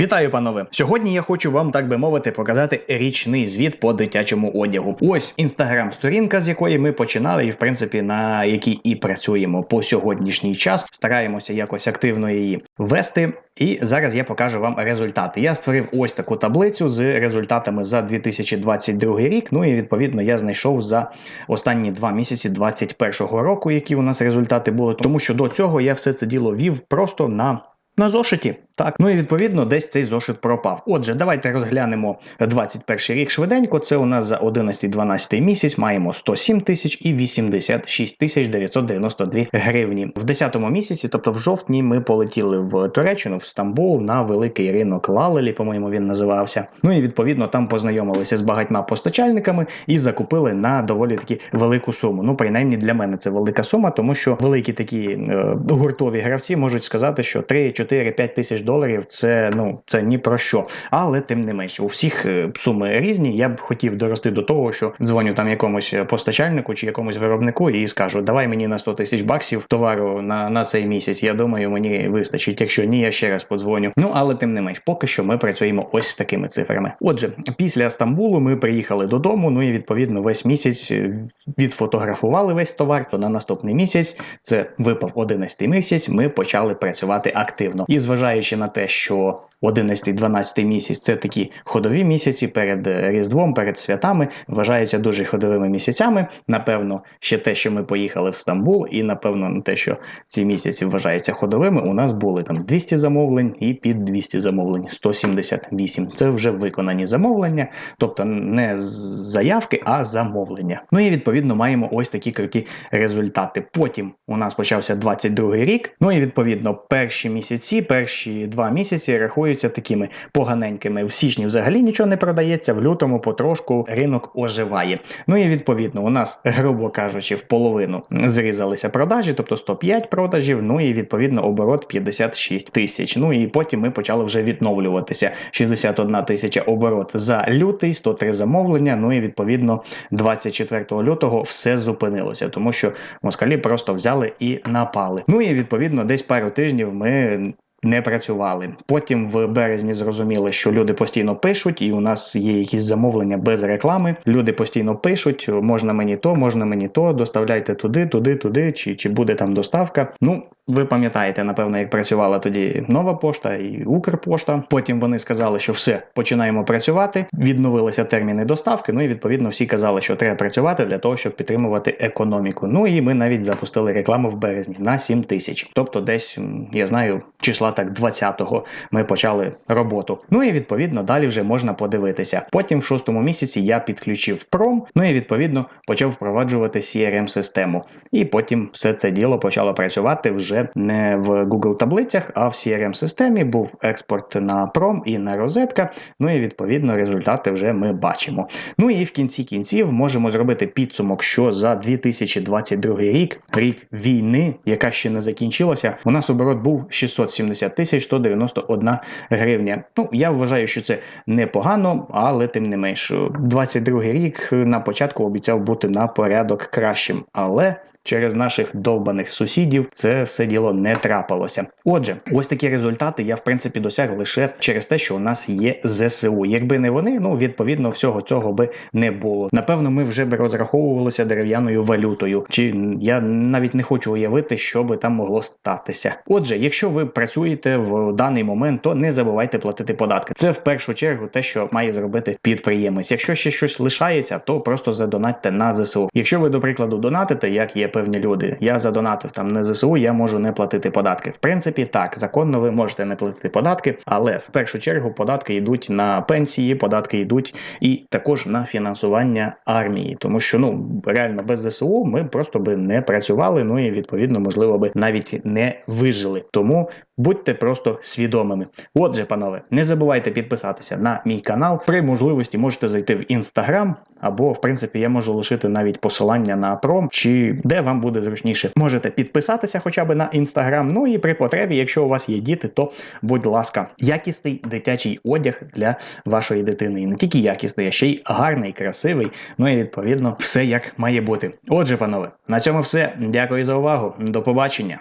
Вітаю, панове! Сьогодні я хочу вам, так би мовити, показати річний звіт по дитячому одягу. Ось інстаграм-сторінка, з якої ми починали, і в принципі на якій і працюємо по сьогоднішній час. Стараємося якось активно її вести. І зараз я покажу вам результати. Я створив ось таку таблицю з результатами за 2022 рік. Ну і відповідно я знайшов за останні два місяці 2021 року, які у нас результати були. Тому що до цього я все це діло вів просто на. На зошиті, так. Ну і відповідно десь цей зошит пропав. Отже, давайте розглянемо 21 рік швиденько. Це у нас за 11-12 місяць маємо 107 тисяч і 86 тисяч 992 гривні. В 10 місяці, тобто в жовтні, ми полетіли в Туреччину, в Стамбул на великий ринок Лалелі, по-моєму, він називався. Ну і відповідно там познайомилися з багатьма постачальниками і закупили на доволі таки велику суму. Ну, принаймні для мене це велика сума, тому що великі такі е, гуртові гравці можуть сказати, що 3 4-5 тисяч доларів це ну це ні про що. Але тим не менше, у всіх е, суми різні. Я б хотів дорости до того, що дзвоню там якомусь постачальнику чи якомусь виробнику і скажу, давай мені на 100 тисяч баксів товару на, на цей місяць. Я думаю, мені вистачить. Якщо ні, я ще раз подзвоню. Ну але тим не менш, поки що ми працюємо ось з такими цифрами. Отже, після Стамбулу ми приїхали додому. Ну і відповідно весь місяць е, відфотографували весь товар. То на наступний місяць це випав 11 місяць. Ми почали працювати активно. І зважаючи на те, що 11-12 місяць це такі ходові місяці перед е, Різдвом, перед святами, вважаються дуже ходовими місяцями. Напевно, ще те, що ми поїхали в Стамбул, і напевно на те, що ці місяці вважаються ходовими, у нас були там 200 замовлень і під 200 замовлень 178. Це вже виконані замовлення, тобто не заявки, а замовлення. Ну і відповідно маємо ось такі круті результати. Потім у нас почався 22 рік. Ну і відповідно перші місяці, перші два місяці рахуються такими поганенькими. В січні взагалі нічого не продається, в лютому потрошку ринок оживає. Ну і відповідно, у нас, грубо кажучи, в половину зрізалися продажі, тобто 105 продажів. Ну і відповідно оборот 56 тисяч. Ну і потім ми почали вже відновлюватися. 61 тисяча оборот за лютий, 103 замовлення. Ну і відповідно 24 лютого все зупинилося, тому що москалі просто взяли і напали. Ну і відповідно, десь пару тижнів ми не працювали. Потім в березні зрозуміли, що люди постійно пишуть, і у нас є якісь замовлення без реклами. Люди постійно пишуть: можна мені то, можна мені то, доставляйте туди, туди, туди, чи, чи буде там доставка. Ну. Ви пам'ятаєте, напевно, як працювала тоді нова пошта і Укрпошта. Потім вони сказали, що все, починаємо працювати. Відновилися терміни доставки. Ну і відповідно всі казали, що треба працювати для того, щоб підтримувати економіку. Ну і ми навіть запустили рекламу в березні на 7 тисяч. Тобто, десь я знаю, числа так 20-го ми почали роботу. Ну і відповідно далі вже можна подивитися. Потім в шостому місяці я підключив пром. Ну і відповідно почав впроваджувати crm систему І потім все це діло почало працювати вже вже не в Google таблицях, а в crm системі був експорт на пром і на розетка. Ну і відповідно результати вже ми бачимо. Ну і в кінці кінців можемо зробити підсумок, що за 2022 рік, рік війни, яка ще не закінчилася, у нас оборот був 670 тисяч 191 гривня. Ну я вважаю, що це непогано, але тим не менш, 22 рік на початку обіцяв бути на порядок кращим. Але через наших довбаних сусідів це все діло не трапилося. Отже, ось такі результати я в принципі досяг лише через те, що у нас є ЗСУ. Якби не вони, ну відповідно всього цього би не було. Напевно, ми вже б розраховувалися дерев'яною валютою, чи я навіть не хочу уявити, що би там могло статися. Отже, якщо ви працюєте в даний момент, то не забувайте платити податки. Це в першу чергу те, що має зробити підприємець. Якщо ще щось лишається, то просто задонатьте на ЗСУ. Якщо ви, до прикладу, донатите, як є певні люди. Я задонатив там на ЗСУ, я можу не платити податки. В принципі, так, законно ви можете не платити податки, але в першу чергу податки йдуть на пенсії, податки йдуть і також на фінансування армії, тому що ну реально без ЗСУ ми просто би не працювали. Ну і відповідно, можливо, би навіть не вижили. Тому будьте просто свідомими. Отже, панове, не забувайте підписатися на мій канал. При можливості можете зайти в інстаграм. Або, в принципі, я можу лишити навіть посилання на пром, чи де вам буде зручніше. Можете підписатися хоча б на інстаграм. Ну і при потребі, якщо у вас є діти, то будь ласка, якісний дитячий одяг для вашої дитини. І не тільки якісний, а ще й гарний, красивий. Ну і відповідно все як має бути. Отже, панове, на цьому все. Дякую за увагу. До побачення.